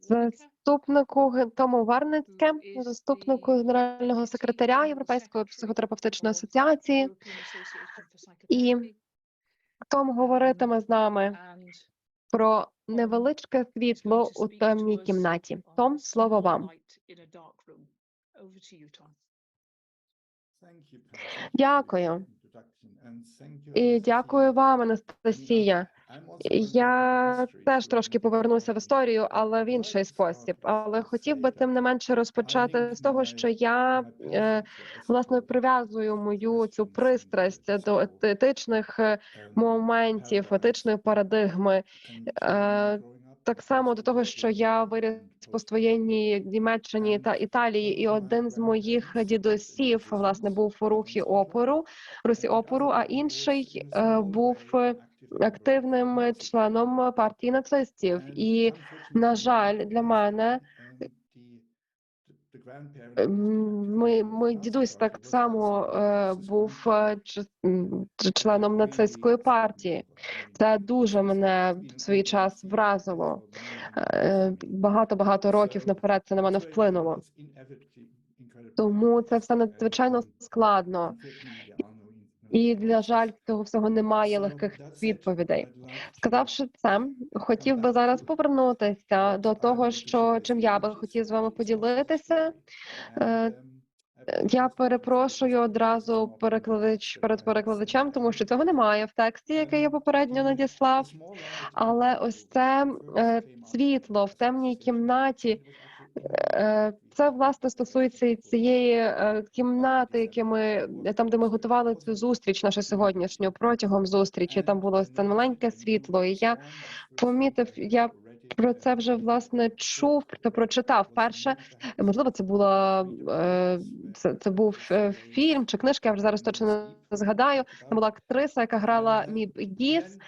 Заступнику Тому Варницьке, заступнику генерального секретаря Європейської психотерапевтичної асоціації. І Том говоритиме з нами про невеличке світло у темній кімнаті. Том, слово вам. Дякую. І дякую вам, Анастасія. Я теж трошки повернуся в історію, але в інший спосіб. Але хотів би тим не менше розпочати з того, що я е, власне прив'язую мою цю пристрасть до етичних е, моментів, етичної парадигми. Так само до того, що я виріс в поствоєнній Німеччині та Італії, і один з моїх дідусів власне був у рухі опору, русі опору, а інший е, був активним членом партії нацистів. І на жаль, для мене м, ми, ми дідусь так само е, був е, ч- м, ч- членом нацистської партії. Це дуже мене в свій час вразило. Багато багато років наперед це на мене вплинуло. Тому це все надзвичайно складно. І для жаль, цього всього немає легких відповідей. Сказавши це, хотів би зараз повернутися до того, що чим я би хотів з вами поділитися. Е, Я перепрошую одразу перекладач перед перекладачем, тому що цього немає в тексті, який я попередньо надіслав. Але ось це е, світло в темній кімнаті. Е, Це власне стосується і цієї е, кімнати, які ми там, де ми готували цю зустріч, нашу сьогоднішню протягом зустрічі. Там було це маленьке світло, і я помітив, я про це вже власне чув, це прочитав. Перше, можливо, це була е, це, це був е, фільм чи книжка. Я вже зараз точно не згадаю. Там була актриса, яка грала Міб Гіс,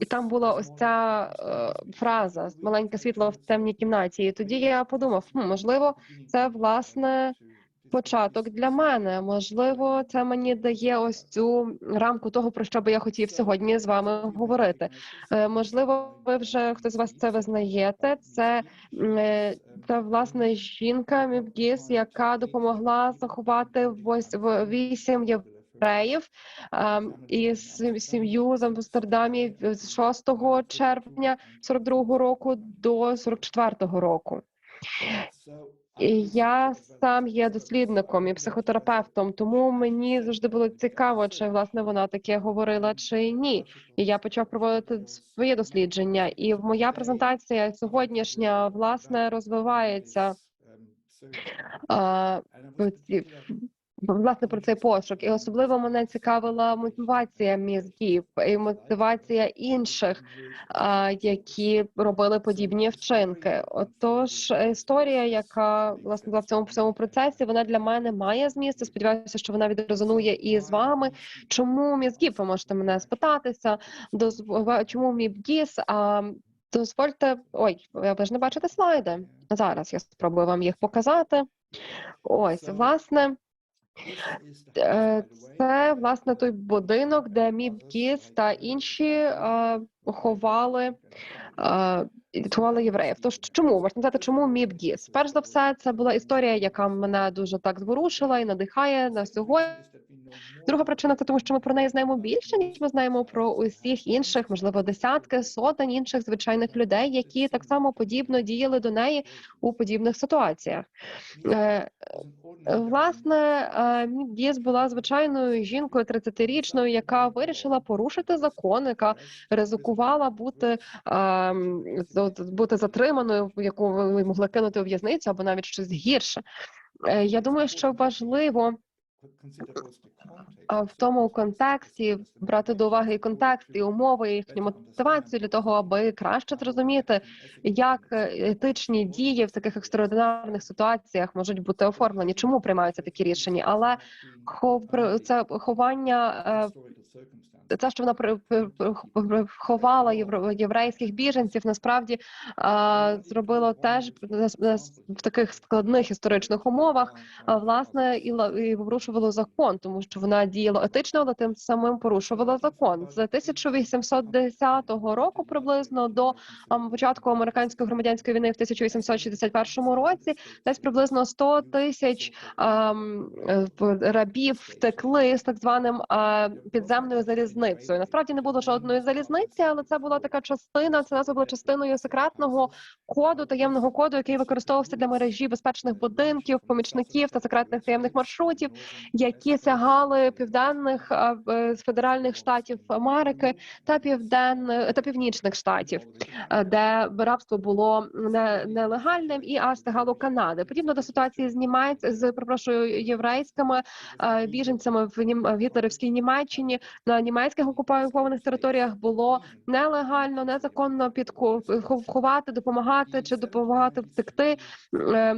і там була ось ця е, фраза маленьке світло в темній кімнаті. І тоді я подумав, хм, можливо, це власне початок для мене. Можливо, це мені дає ось цю рамку того, про що би я хотів сьогодні з вами говорити. Е, Можливо, ви вже хтось з вас це визнаєте. Це, е, власне жінка Мівгіс, яка допомогла заховати вісім євреїв ем, і сім'ю з Амстердамі з 6 червня 42 року до 44 року. Я сам є дослідником і психотерапевтом, тому мені завжди було цікаво, чи власне вона таке говорила чи ні. І я почав проводити своє дослідження. І моя презентація сьогоднішня власне розвивається а, власне про цей пошук. І особливо мене цікавила мотивація мізків і мотивація інших, які робили подібні вчинки. Отож, історія, яка власне була в цьому всьому процесі, вона для мене має зміст. Сподіваюся, що вона відрезонує і з вами. Чому мізків? Ви можете мене спитатися. Чому мібгіс? А дозвольте, ой, ви ж не бачите слайди. Зараз я спробую вам їх показати. Ось, власне, це власне той будинок, де Мібгіс та інші е, ховали. Е, і Рятували євреїв. Тож чому можна сказати, чому Мібгіс? Перш за все, це була історія, яка мене дуже так зворушила і надихає на сьогодні. Друга причина це тому, що ми про неї знаємо більше, ніж ми знаємо про усіх інших, можливо, десятки, сотень інших звичайних людей, які так само подібно діяли до неї у подібних ситуаціях. Е, Власне, е, Міб'єс була звичайною жінкою 30-річною, яка вирішила порушити закон, яка ризикувала бути, ем, бути затриманою, яку ви могли кинути у в'язницю або навіть щось гірше. Е, Я думаю, що важливо в тому контексті брати до уваги і контекст, і умови, і їхню мотивацію для того, аби краще зрозуміти, як е, етичні дії в таких екстраординарних ситуаціях можуть бути оформлені, чому приймаються такі рішення, але це ховання е, це, що вона ховала єврейських біженців, насправді зробило теж в таких складних історичних умовах, власне, і, порушувало закон, тому що вона діяла етично, але тим самим порушувала закон. З 1810 року приблизно до початку американської громадянської війни в 1861 році, десь приблизно 100 тисяч ам, е, рабів втекли з так званим а, підземною залізницею. Насправді не було жодної залізниці, але це була така частина. Це назва була частиною секретного коду, таємного коду, який використовувався для мережі безпечних будинків, помічників та секретних таємних маршрутів, які сягали південних а, е, федеральних штатів Америки та південних та північних штатів, е, де рабство було не, нелегальним і аж сягало Канади. Подібно до ситуації з німець з перепрошую єврейськими е, біженцями в Нім в гітлерівській Німеччині на німецьких окупованих територіях було нелегально, незаконно підку- ховати, допомагати чи допомагати втекти. е,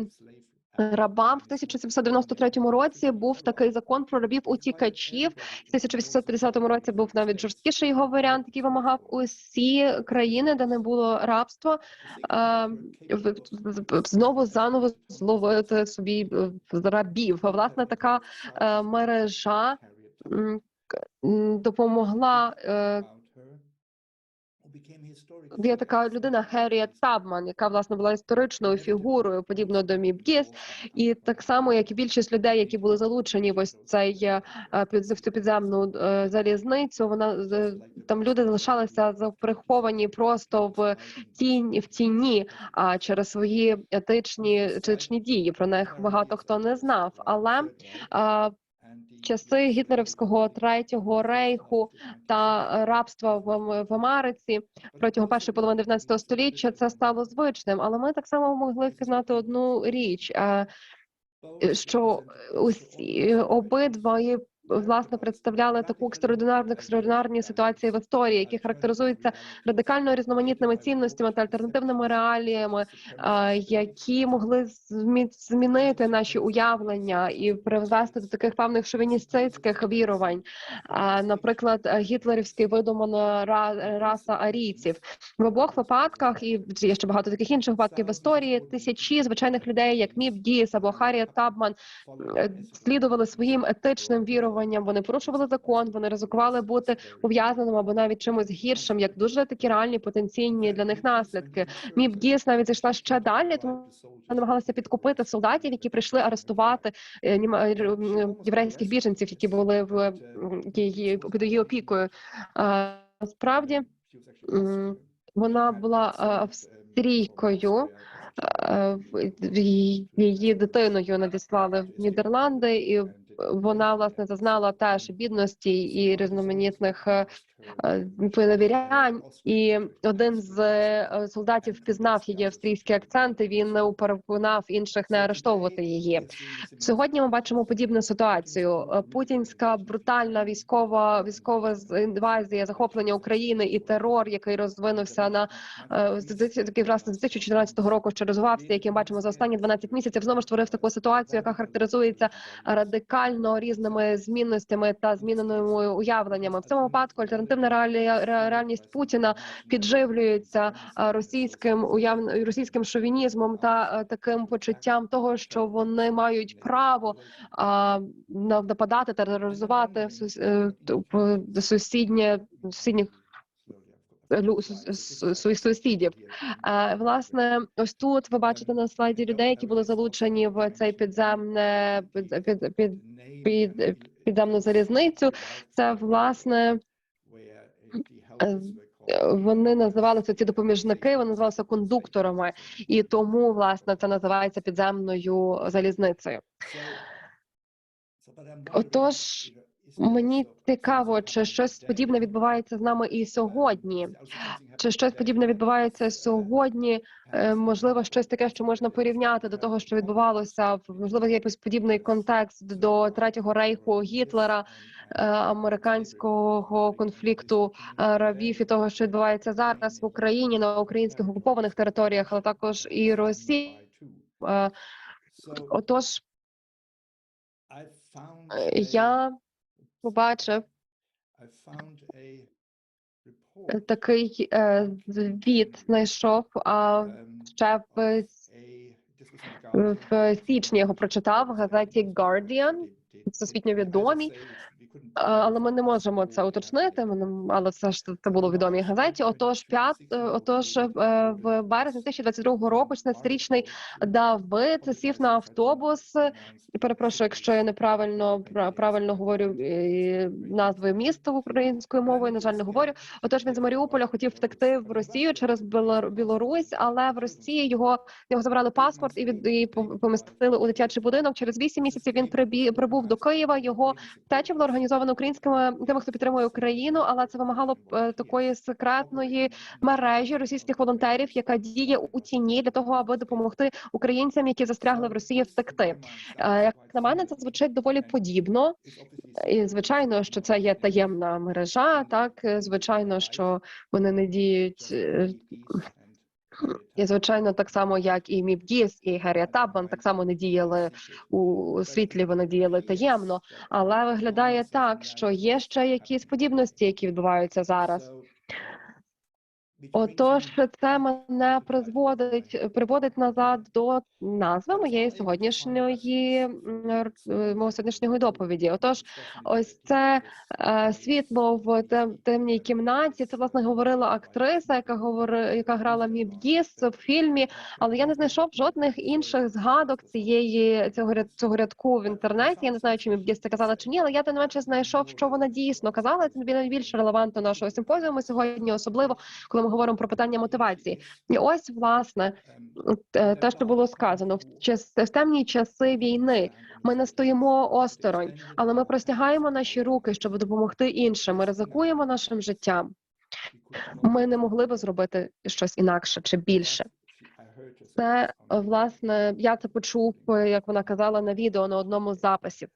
Рабам в 1793 році був такий закон про рабів утікачів. В 1850 році був навіть жорсткіший його варіант, який вимагав усі країни, де не було рабства, е, знову заново зловити собі е, рабів. Власне, така мережа допомогла. е, Є така людина Герріет Табман, яка власне була історичною фігурою, подібно до Мібгіс, і так само, як і більшість людей, які були залучені в ось цей е, в цю підземну е, залізницю. Вона там люди залишалися за- приховані просто в тінь в тіні, а через свої етичні етичні дії. Про них багато хто не знав. Але часи гітлерівського третього рейху та рабства в, в Америці протягом першої половини 19 століття це стало звичним. Але ми так само могли впізнати одну річ, е, що усі обидва власне представляли таку екстраординарну екстраординарні ситуації в історії, які характеризуються радикально різноманітними цінностями та альтернативними реаліями, які могли змі- змінити наші уявлення і привести до таких певних шовіністських вірувань. Наприклад, гітлерівський видумана ра- раса арійців в обох випадках, і є ще багато таких інших випадків в історії. Тисячі звичайних людей, як Міп Гіс або Харріет Табман, е, слідували своїм етичним віруванням. Вони порушували закон, вони ризикували бути ув'язненим або навіть чимось гіршим, як дуже такі реальні потенційні для них наслідки. Міп Гіс навіть зайшла ще далі, тому намагалася підкупити солдатів, які прийшли арестувати е, е, єврейських біженців, які були в її під її опікою. Насправді вона була австрійкою. Її дитиною надіслали в Нідерланди, і вона власне зазнала теж бідності і різноманітних перевірянь. І один з е, солдатів впізнав її австрійський акцент. і Він переконав інших не арештовувати її. Сьогодні ми бачимо подібну ситуацію. Е, Путінська брутальна військова військова інвазія, захоплення України і терор, який розвинувся на е, такий власне з 2014 року, що розвивався, який бачимо за останні 12 місяців, знову ж створив таку ситуацію, яка характеризується радикально різними змінностями та зміненими уявленнями. В цьому випадку альтернативна реальність Путіна підживлюється е, російським уяв... російським шовінізмом та е, таким почуттям того, що вони мають право а, нападати тероризувати е, сусіднє сусідніх своїх сусідів. Власне, ось тут ви бачите на слайді людей, які були залучені в цей підземне під, під, під, під, підземну залізницю. Це власне вони називалися ці допоміжники, вони називалися кондукторами, і тому власне це називається підземною залізницею. Отож, Мені цікаво, чи щось подібне відбувається з нами і сьогодні. Чи щось подібне відбувається сьогодні? Е, Можливо, щось таке, що можна порівняти до того, що відбувалося в- можливо, є якийсь подібний контекст до третього рейху Гітлера, е, американського конфлікту е, рабів і того, що відбувається зараз в Україні на українських окупованих територіях, але також і Росії. Отож, я побачив, Е, Такий е, звіт знайшов, а ще в, в січні його прочитав в газеті Guardian, всесвітньо відомій. Але ми не можемо це уточнити. Але це ж це було в відомій газеті. Отож, п'ят, отож, е, в березні 2022 року 16-річний Давид сів на автобус. Перепрошую, якщо я неправильно пра- правильно говорю назви міста українською мовою. На жаль, не говорю. Отож, він з Маріуполя хотів втекти в Росію через Білор- Білорусь, але в Росії його його забрали паспорт і від і помістили у дитячий будинок. Через вісім місяців він прибув до Києва. Його втеча була організована українськими тими, хто підтримує Україну, але це вимагало е, такої секретної мережі російських волонтерів, яка діє у тіні для того, аби допомогти українцям, які застрягли в Росії, втекти. Е, Як на мене, це звучить доволі подібно. І звичайно, що це є таємна мережа. Так Е, звичайно, що вони не діють. І звичайно, так само як і Мівдіс, і Герія Табан так само не діяли у світлі. Вони діяли таємно, але виглядає так, що є ще якісь подібності, які відбуваються зараз. Отож, це мене призводить приводить назад до назви моєї сьогоднішньої е, мого сьогоднішньої доповіді. Отож, ось це е, світло в тем, темній кімнаті. Це власне говорила актриса, яка говори, яка грала Мібдіс в фільмі. Але я не знайшов жодних інших згадок цієї цього цього рядку в інтернеті. Я не знаю, чи Мібдіс це казала чи ні, але я тим не менше знайшов, що вона дійсно казала. Це найбільш релевантно нашого симпозіуму сьогодні, особливо коли ми говоримо про питання мотивації. І ось власне те, що було сказано в темні часи війни. Ми не стоїмо осторонь, але ми простягаємо наші руки, щоб допомогти іншим. Ми ризикуємо нашим життям. Ми не могли би зробити щось інакше чи більше. Це власне я це почув, як вона казала на відео на одному з записів.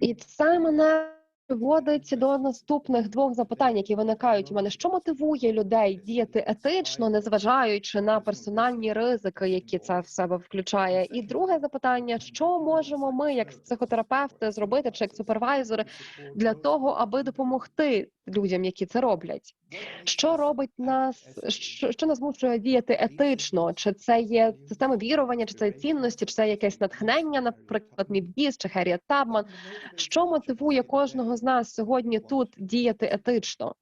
І це мене приводить до наступних двох запитань, які виникають у мене. Що мотивує людей діяти етично, незважаючи на персональні ризики, які це в себе включає? І друге запитання: що можемо ми, як психотерапевти, зробити чи як супервайзери для того, аби допомогти людям, які це роблять? Що робить нас, що, що нас змушує діяти етично? Чи це є система вірування, чи це є цінності, чи це є якесь натхнення, наприклад, Мібдіс чи Херія Табман? Що мотивує кожного з нас сьогодні тут діяти етично?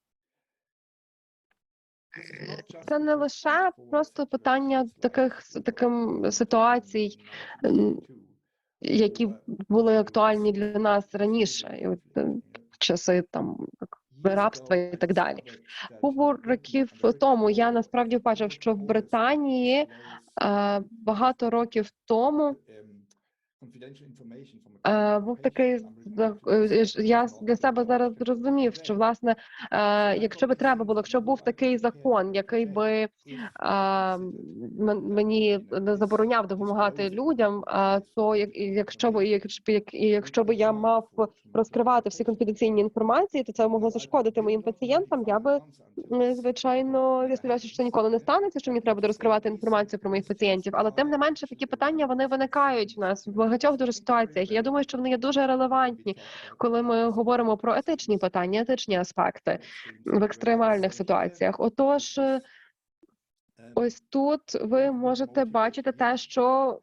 Це не лише просто питання таких таким ситуацій, які були актуальні для нас раніше, і от е, часи там рабства і так далі. Купу років тому я насправді бачив, що в Британії е, багато років тому Е, був такий е, я для себе зараз зрозумів, що власне, е, якщо би треба було, якщо був такий закон, який би е, мені не забороняв допомагати людям, е, то як якщо б якщо б як і якщо б я мав розкривати всі конфіденційні інформації, то це могло зашкодити моїм пацієнтам. Я би е, звичайно я сподіваюся, що це ніколи не станеться, що мені треба буде розкривати інформацію про моїх пацієнтів. Але тим не менше такі питання вони виникають в нас в багатьох дуже ситуаціях. Я думаю, що вони є дуже релевантні, коли ми говоримо про етичні питання, етичні аспекти в екстремальних ситуаціях. Отож. Ось тут ви можете бачити те, що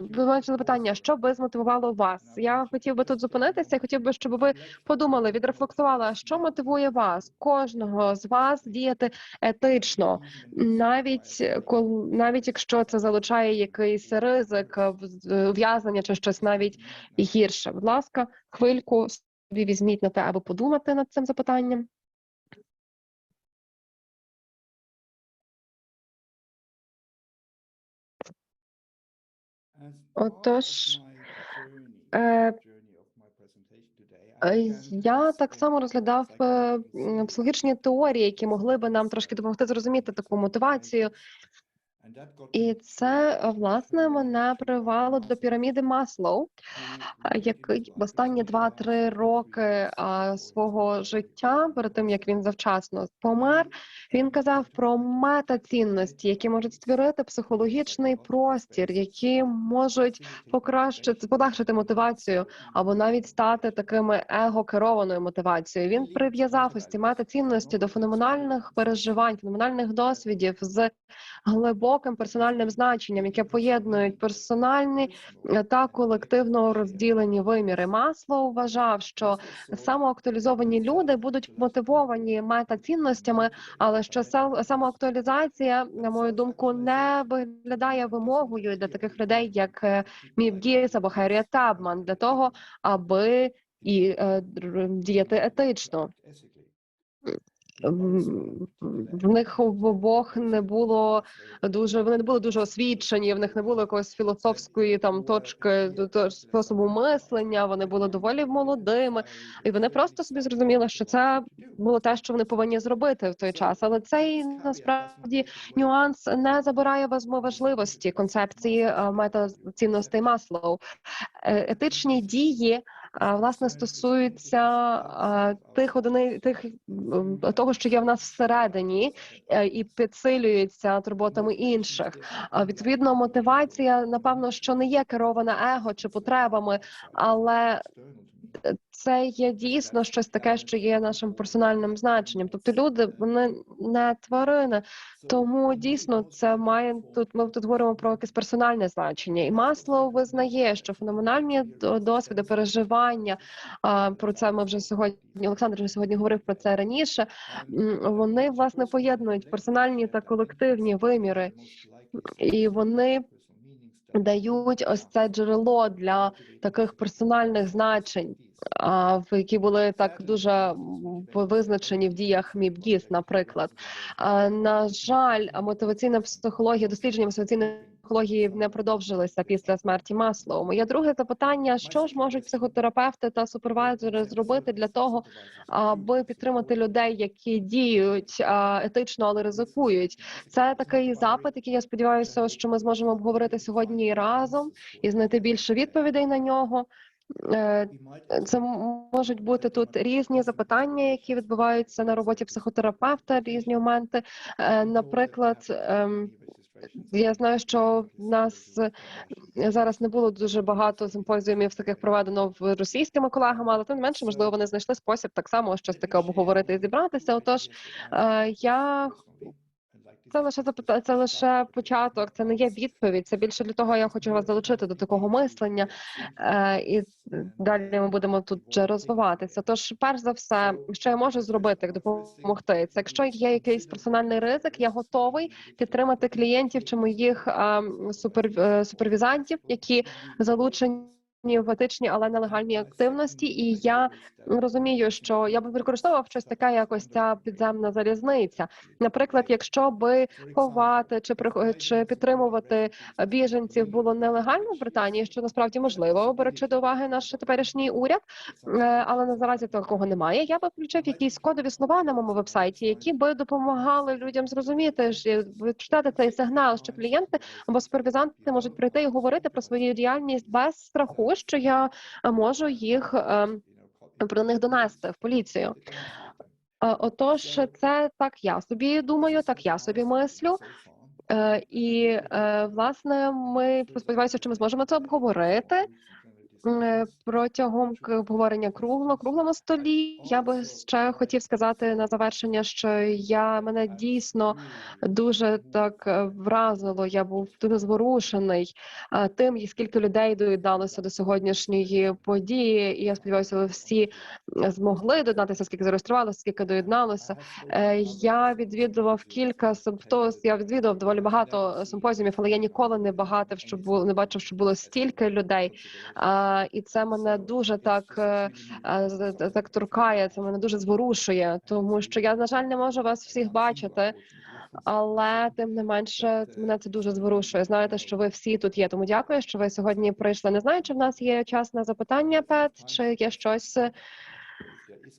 ви бачили питання, що би змотивувало вас. Я хотів би тут зупинитися. Хотів би, щоб ви подумали, відрефлексували, що мотивує вас, кожного з вас діяти етично, навіть коли навіть якщо це залучає якийсь ризик, ув'язнення чи щось навіть гірше. Будь ласка, хвильку собі візьміть на те, аби подумати над цим запитанням. Отож, Е, Я так само розглядав е, психологічні теорії, які могли би нам трошки допомогти зрозуміти таку мотивацію. І це е, власне мене привело до піраміди Маслоу, е, який в останні 2-3 роки а, свого життя, перед тим як він завчасно помер, він казав про метацінності, які можуть створити психологічний простір, які можуть покращити полегшити мотивацію або навіть стати такими его-керованою мотивацією. Він прив'язав ось ці метацінності до феноменальних переживань, феноменальних досвідів з глибоким персональним значенням, яке поєднують персональні е, та колективно розділені виміри. Масло вважав, що самоактуалізовані люди будуть мотивовані метацінностями, але що сам- самоактуалізація, на мою думку, не виглядає вимогою для таких людей, як е, Гіс або Харріет Табман, для того, аби і е, діяти етично. В них в обох не було дуже вони не були дуже освічені. В них не було якоїсь філософської там точки способу мислення. Вони були доволі молодими, і вони просто собі зрозуміли, що це було те, що вони повинні зробити в той час. Але цей насправді нюанс не забирає ваз- важливості концепції е, метацінностей Маслоу. Е, Етичні дії е, власне стосуються е, тих одини тих того, що є в нас всередині, е, і підсилюється турботами інших. Відповідно, мотивація, напевно, що не є керована его чи потребами, але це є дійсно щось таке, що є нашим персональним значенням. Тобто люди вони не тварини, тому дійсно це має тут. Ми тут говоримо про якесь персональне значення, і масло визнає, що феноменальні досвіди, переживання. Про це ми вже сьогодні. Олександр вже сьогодні говорив про це раніше. Вони власне поєднують персональні та колективні виміри, і вони дають ось це джерело для таких персональних значень, які були так дуже визначені в діях Мібгіс, наприклад. На жаль, мотиваційна психологія, дослідження мотиваційної психології не продовжилися після смерті Маслоу. Моє друге запитання: що ж можуть психотерапевти та супервайзери зробити для того, аби підтримати людей, які діють етично, але ризикують? Це такий запит, який я сподіваюся, що ми зможемо обговорити сьогодні разом і знайти більше відповідей на нього. Е, Це можуть бути тут різні запитання, які відбуваються на роботі психотерапевта, різні моменти. Е, Наприклад, ем, я знаю, що в нас зараз не було дуже багато симпозіумів таких проведено в російськими колегами, але тим не менше, можливо, вони знайшли спосіб так само щось таке обговорити і зібратися. Отож, е, я це лише запита... це лише початок, це не є відповідь. Це більше для того, я хочу вас залучити до такого мислення, е, і далі ми будемо тут вже розвиватися. Тож, перш за все, що я можу зробити, як допомогти, це якщо є якийсь персональний ризик, я готовий підтримати клієнтів чи моїх е, супер, е, супервізантів, які залучені. В етичні, але нелегальні активності, і я розумію, що я би використовував щось таке, як ось ця підземна залізниця. Наприклад, якщо би ховати чи чи підтримувати біженців було нелегально в Британії, що насправді можливо, беручи до уваги наш теперішній уряд, е, але наразі такого немає. Я би включив якісь кодові слова на моєму вебсайті, які би допомагали людям зрозуміти ж читати цей сигнал, що клієнти або супервізанти можуть прийти і говорити про свою діяльність без страху, що я е, можу їх. ем, про них донести в поліцію. Е, Отож, це так я собі думаю, так я собі мислю. Е, І е, власне, ми сподіваюся, що ми зможемо це обговорити Е, протягом обговорення кругло круглому столі. Я би ще хотів сказати на завершення, що я мене дійсно дуже так е, вразило. Я був дуже зворушений е, тим, скільки людей доєдналося до сьогоднішньої події. І я сподіваюся, ви всі змогли доєднатися, скільки зареєструвалося, скільки доєдналося. Е, Я відвідував кілька симптоз. Я відвідував доволі багато симпозіумів, але я ніколи не багато щоб було не бачив, що було стільки людей. І це мене дуже так, е, е, так торкає. Це мене дуже зворушує, тому що я на жаль не можу вас всіх бачити. Але тим не менше мене це дуже зворушує. Знаєте, що ви всі тут є. Тому дякую, що ви сьогодні прийшли. Не знаю, чи в нас є час на запитання, Пет, чи є щось,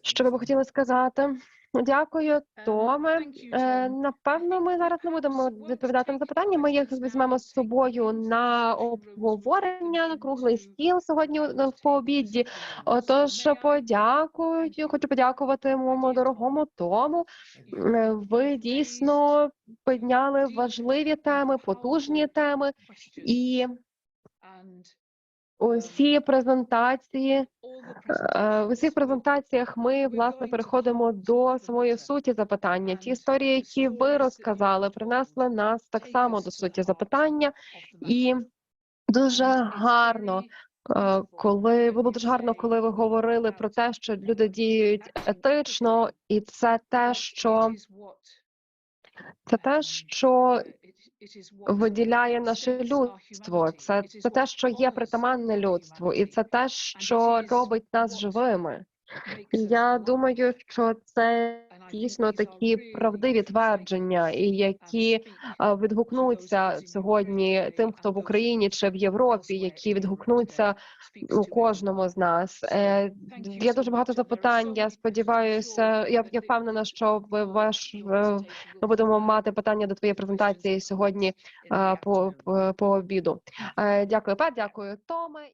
що ви б хотіли сказати. Дякую, Томе. Е, Напевно, ми зараз не будемо відповідати на запитання. Ми їх візьмемо з собою на обговорення на круглий стіл сьогодні е, по обіді. Отож, подякую. Хочу подякувати моєму дорогому Тому. Е, Ви дійсно підняли важливі теми, потужні теми, і усі презентації Е, В усіх презентаціях ми власне переходимо до самої суті запитання. Ті історії, які ви розказали, принесли нас так само до суті запитання, і дуже гарно, е, коли було дуже гарно, коли ви говорили про те, що люди діють етично, і це те, що це те, що виділяє наше людство. Це, це те, що є притаманне людству, і це те, що робить нас живими. Я думаю, що це дійсно такі правдиві твердження, і які відгукнуться сьогодні тим, хто в Україні чи в Європі, які відгукнуться у кожному з нас. Е, Є дуже багато запитань. Я сподіваюся, я, я впевнена, що ви ваш е, ми будемо мати питання до твоєї презентації сьогодні е, по, по, по обіду. Дякую, Пет, дякую, Томе.